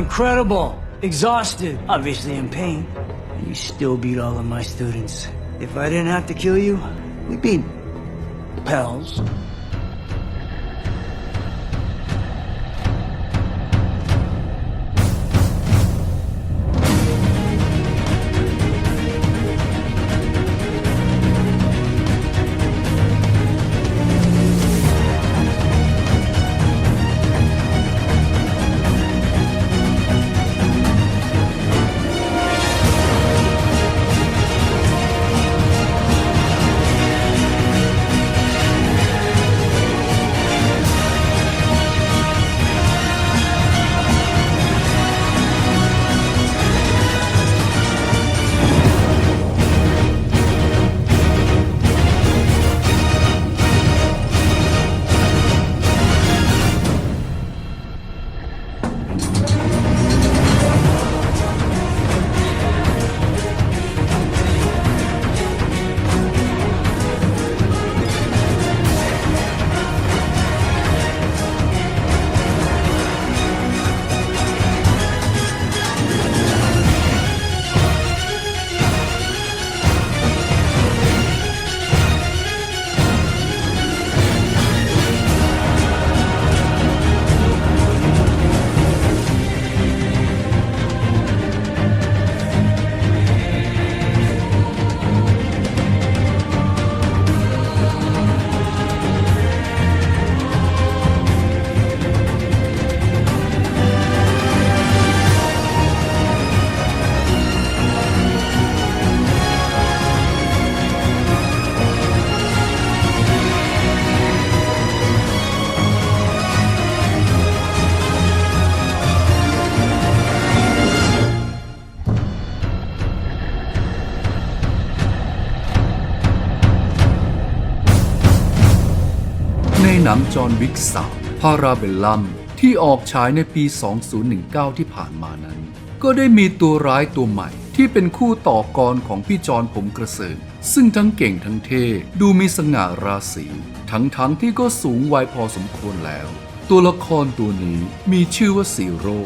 incredible. Exhausted. Obviously in pain. And you still beat all of my students. If I didn't have to kill you, we'd be pals. นังจอห์นวิกสามพาราเบลลัม ที่ออกฉายในปี 2019 ที่ผ่านมานั้น ก็ได้มีตัวร้ายตัวใหม่ ที่เป็นคู่ต่อกรของพี่จอห์นผมกระเซิงซึ่งทั้งเก่งทั้งเท่ดูมีสง่าราศีทั้งทั้งๆที่ก็สูงวัยพอสมควรแล้ว ตัวละครตัวนี้มีชื่อว่าซีโร่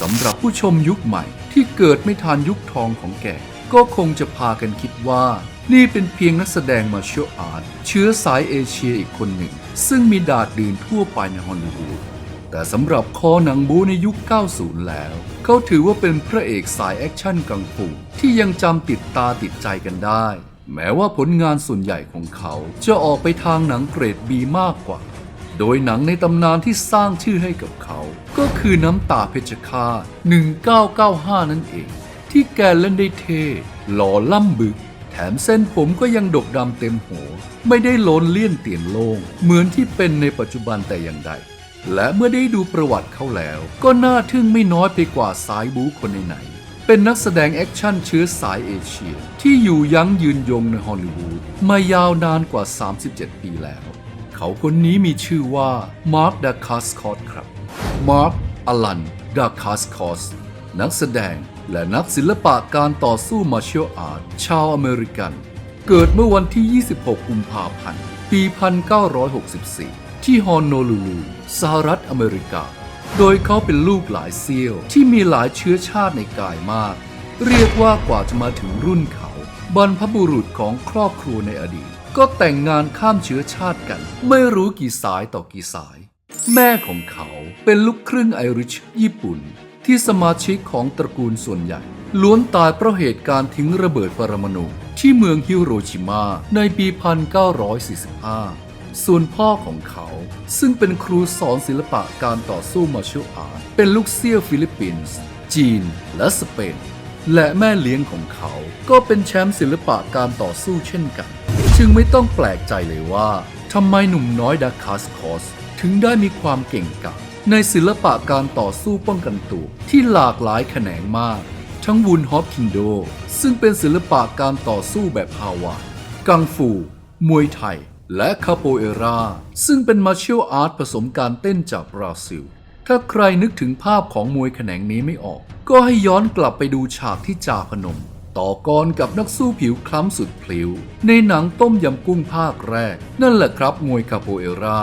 สำหรับผู้ชมยุคใหม่ที่เกิดไม่ทันยุคทองของแกก็คงจะพากันคิดว่า นี่เป็นเพียงนักแสดงมาเชียลอาร์ตเชื้อสายเอเชียอีกคนหนึ่ง ซึ่งมีดาดดื่นทั่วไปในฮอลลีวูดแต่สำหรับคอหนังบูในยุค 90 แล้ว เขาถือว่าเป็นพระเอกสายแอคชั่นกังฟูที่ยังจำติดตาติดใจกันได้ แม้ว่าผลงานส่วนใหญ่ของเขาจะออกไปทางหนังเกรดบีมากกว่า โดยหนังในตำนานที่สร้างชื่อให้กับเขา ก็คือน้ำตาเพชรฆาต1995 นั่นเอง ที่แกเล่นได้เท่หล่อล่ำบึก แถมเส้นผมก็ยังดกดำเต็มหัว ไม่ได้โลนเลี่ยนเตียนโลงเหมือนที่เป็นในปัจจุบันแต่อย่างใด และเมื่อได้ดูประวัติเขาแล้ว ก็น่าทึ่งไม่น้อยไปกว่าสายบู๊คนไหนๆเป็นนักแสดงแอคชั่นเชื้อสายเอเชีย ที่อยู่ยั้งยืนยงในฮอลลีวูดมายาวนานกว่า 37 ปีแล้ว เขาคนนี้มีชื่อว่ามาร์คดาคาสคอตครับ มาร์คอลันดาคาสคอสนักแสดง และนักศิลปะการต่อสู้มาเชียลอาร์ตชาวอเมริกัน เกิดเมื่อวันที่ 26 กุมภาพันธ์ ปี 1964 ที่ฮอนโนลูลูสหรัฐอเมริกา โดยเขาเป็นลูกหลายเซียวที่มีหลายเชื้อชาติในกายมาก เรียกว่ากว่าจะมาถึงรุ่นเขา บรรพบุรุษของครอบครัวในอดีต ก็แต่งงานข้ามเชื้อชาติกัน ไม่รู้กี่สายต่อกี่สาย แม่ของเขาเป็นลูกครึ่งไอริชญี่ปุ่น ที่สมาชิกของตระกูลส่วนใหญ่ ล้วนตายเพราะเหตุการณ์ทิ้งระเบิดปรมาณูที่เมืองฮิโรชิมาในปี 1945 ส่วนพ่อของเขา ซึ่งเป็นครูสอนศิลปะการต่อสู้มาเชลอาร์เป็นลูกเซี่ยวฟิลิปปินส์ จีน และสเปน และแม่เลี้ยงของเขา ก็เป็นแชมป์ศิลปะการต่อสู้เช่นกัน จึงไม่ต้องแปลกใจเลยว่าทำไมหนุ่มน้อยดักคาสคอส ถึงได้มีความเก่งกาจ ในศิลปะการต่อสู้ป้องกันตัวที่หลากหลายแขนงมาก ทั้งวุนฮอปคินโด ซึ่งเป็นศิลปะการต่อสู้แบบฮาวากังฟู มวยไทย และคาโปเอราซึ่งเป็นมาเชียลอาร์ตผสมการเต้นจากบราซิล ถ้าใครนึกถึงภาพของมวยแขนงนี้ไม่ออก ก็ให้ย้อนกลับไปดูฉากที่จ่าพนม ต่อกรกับนักสู้ผิวคล้ำสุดพลิ้ว ในหนังต้มยำกุ้งภาคแรก นั่นแหละครับมวยคาโปเอรา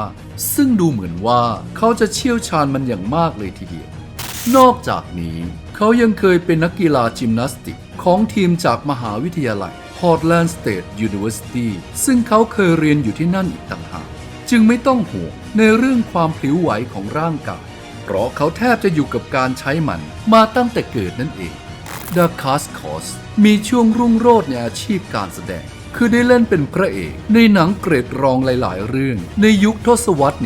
ซึ่งดูเหมือนว่าเขาจะเชี่ยวชาญมันอย่างมากเลยทีเดียวนอกจากนี้ เขายังเคยเป็นนักกีฬาจิมนาสติกของทีมจากมหาวิทยาลัย Portland State University ซึ่งเขาเคยเรียนอยู่ที่นั่นอีกต่างหาก จึงไม่ต้องห่วงในเรื่องความพลิ้วไหวของร่างกาย เพราะเขาแทบจะอยู่กับการใช้มันมาตั้งแต่เกิดนั่นเอง ดาคาสคอสมีช่วงรุ่งโรจน์ในอาชีพการแสดง คือได้เล่นเป็นพระเอกในหนังเกรดรองหลาย ๆ เรื่อง ในยุคทศวรรษ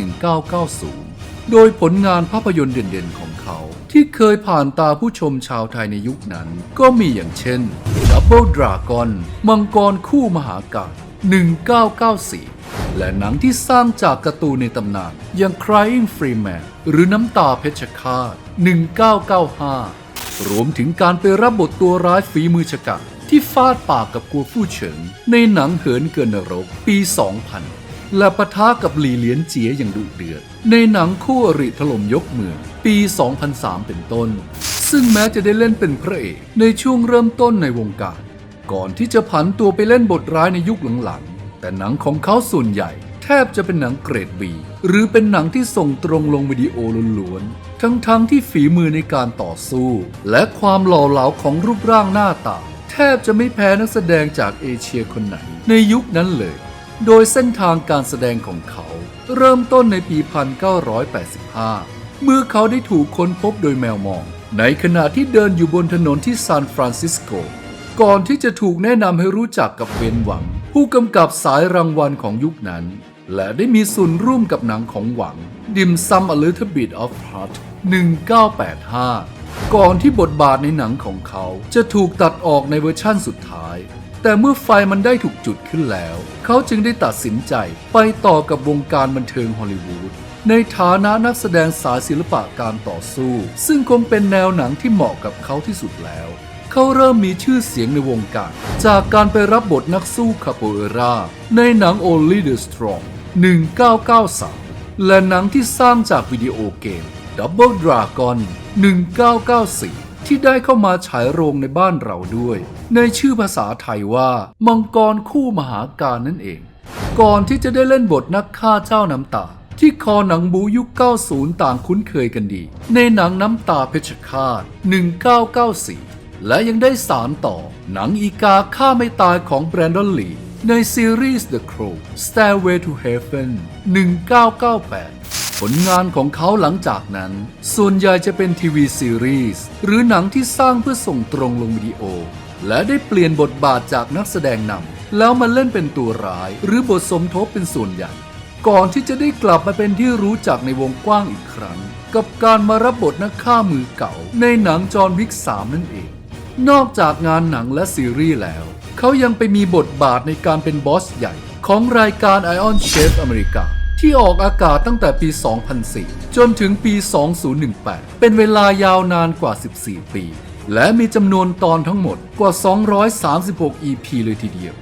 1990 โดยผลงานภาพยนตร์เด่น ๆ ของเขา ที่เคยผ่านตาผู้ชมชาวไทยในยุคนั้น ก็มีอย่างเช่น Double Dragon มังกรคู่มหากาพย์1994 และหนังที่สร้างจากการ์ตูนในตำนานอย่าง Crying Freeman หรือน้ำตาเพชรฆาต1995 รวมถึงการไปรับบทตัวร้ายฝีมือฉกาจที่ฟาดปากกับกัวฟู่เฉิง ในหนังเหินเกินนรกปี 2000 และปะทะกับหลีเหลียนเจียอย่างดุเดือด ในหนังคู่อริถล่มยกเมืองปี 2003 เป็นต้น ซึ่งแม้จะได้เล่นเป็นพระเอกในช่วงเริ่มต้นในวงการ ก่อนที่จะผันตัวไปเล่นบทร้ายในยุคหลังๆ แต่หนังของเขาส่วนใหญ่ แทบจะเป็นหนังเกรดบีหรือเป็นหนังที่ส่งตรงลงวิดีโอล้วน ทั้งๆทที่ฝีมือในการต่อสู้ และความหล่อเหลาของรูปร่างหน้าตา แทบจะไม่แพ้นักแสดงจากเอเชียคนไหน ในยุคนั้นเลย โดยเส้นทางการแสดงของเขา เริ่มต้นในปี 1985 เมื่อเขาได้ถูกค้นพบโดยแมวมอง ในขณะที่เดินอยู่บนถนนที่ซานฟรานซิสโก ก่อนที่จะถูกแนะนำให้รู้จักกับเบนหวัง ผู้กำกับสายรางวัลของยุคนั้น และได้มีส่วนร่วมกับหนังของหวัง Dim Sum A Little Bit of Heart 1985 ก่อนที่บทบาทในหนังของเขาจะถูกตัดออกในเวอร์ชั่นสุดท้าย แต่เมื่อไฟมันได้ถูกจุดขึ้นแล้ว เขาจึงได้ตัดสินใจไปต่อกับวงการบันเทิงฮอลลีวูดในฐานะนักแสดงสายศิลปะการต่อสู้ ซึ่งคงเป็นแนวหนังที่เหมาะกับเขาที่สุดแล้ว เขาเริ่มมีชื่อเสียงในวงการ จากการไปรับบทนักสู้คาโปเอราในหนัง Only the Strong 1993 และหนังที่สร้างจากวิดีโอเกม Double Dragon 1994 ที่ได้เข้ามาฉายโรงในบ้านเราด้วย ในชื่อภาษาไทยว่า มังกรคู่มหาการนั่นเอง ก่อนที่จะได้เล่นบทนักฆ่าเจ้าน้ำตาที่คอหนังบูยุค 90 ต่างคุ้นเคยกันดี ในหนังน้ำตาเพชรฆาต1994 และยังได้สารต่อ หนังอีกาฆ่าไม่ตายของแบรนดอนลีในซีรีส์ The Crow Stairway to Heaven 1998 ผลงานของเขาหลังจากนั้น ส่วนใหญ่จะเป็นทีวีซีรีส์หรือหนังที่สร้างเพื่อส่งตรงลงวิดีโอ และได้เปลี่ยนบทบาทจากนักแสดงนำแล้วมาเล่นเป็นตัวร้าย หรือบทสมทบเป็นส่วนใหญ่ ก่อนที่จะได้กลับมาเป็นที่รู้จักในวงกว้างอีกครั้ง กับการมารับบทนักฆ่ามือเก่า ในหนังจอห์นวิก3นั่นเอง นอกจากงานหนังและซีรีส์แล้ว เขายังไปมีบทบาทในการเป็นบอสใหญ่ ของรายการ Ion Chef อเมริกา ที่ออกอากาศตั้งแต่ปี 2004 จนถึงปี 2018 เป็นเวลายาวนานกว่า 14 ปี และมีจำนวนตอนทั้งหมดกว่า 236 EP เลยทีเดียว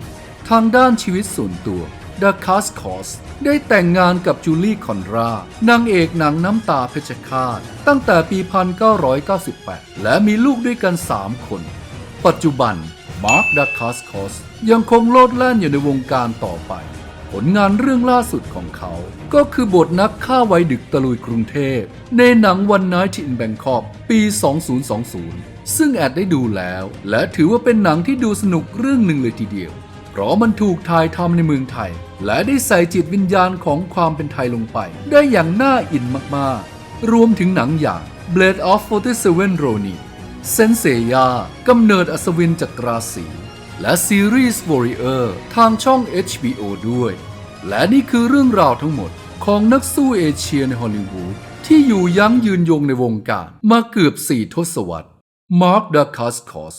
ทางด้านชีวิตส่วนตัว ดาคาสคอสได้แต่งงานกับจูลี่คอนรา นางเอกหนังน้ำตาเพชรฆาต ตั้งแต่ปี 1998 และมีลูกด้วยกัน 3 คน ปัจจุบัน มาร์คดาคาสคอสยังคงโลดแล่นอยู่ในวงการต่อไป ผลงานเรื่องล่าสุดของเขา ก็คือบทนักฆ่าไวยดึกตะลุยกรุงเทพ ในหนังวันน i ที่อินแบงคอกปี 2020 ซึ่งแอดได้ดูแล้ว และถือว่าเป็นหนังที่ดูสนุกเรื่องหนึ่งเลยทีเดียว เพราะมันถูกถ่ายทำในเมืองไทย และได้ใส่จิตวิญญาณของความเป็นไทยลงไป ได้อย่างน่าอินมากๆ รวมถึงหนังอย่าง Blade of 47 Ronin เซนเซยากำเนิดอัศวินจักราศีและซีรีส์ Warrior ทางช่อง HBO ด้วย และนี่คือเรื่องราวทั้งหมดของนักสู้เอเชียในฮอลลีวูดที่อยู่ยั้งยืนยงในวงการมาเกือบสี่ทศวรรษ Mark Dacascos